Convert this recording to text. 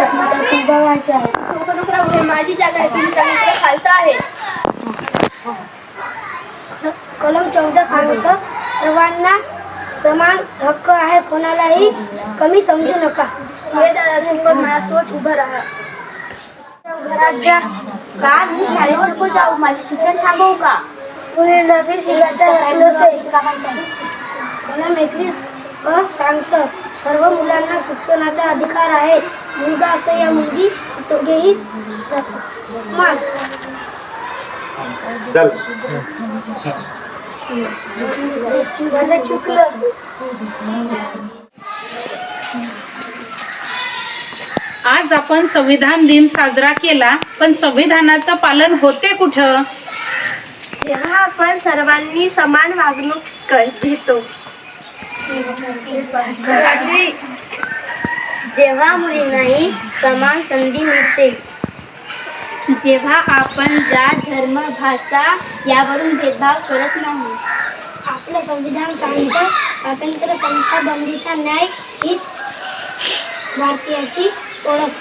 असं मला खूप बघायचं आहे नको नको राहू हे माझी जागा आहे तुम्ही कलम चौदा सांगतं सर्वांना समान हक्क आहे कोणालाही कमी समजू नका. हे दादा तुम्ही पण माझ्यासोबत उभं राहा. घरात जा. का? मी शाळेत नको जाऊ. माझे शिक्षण थांबवू का? पुढील नवीन कलम एकवीस. सांगतं सर्व मुलांना शिक्षणाचा अधिकार आहे. मुलगा असो या मुलगी दोघेही समान. चल. माझं चुकलं. आज आपण संविधान दिन साजरा केला पण संविधानाचं पालन होते कुठं? जेव्हा आपण सर्वांनी समान वागणूक कर घेतो. जेव्हा मुलींनाही समान संधी मिळते जेव्हा आपण जात धर्म भाषा यावरून भेदभाव करत नाही. आपलं संविधान सांगतं स्वातंत्र्य संस्था बंदीचा न्याय हीच भारतीयाची ओळख.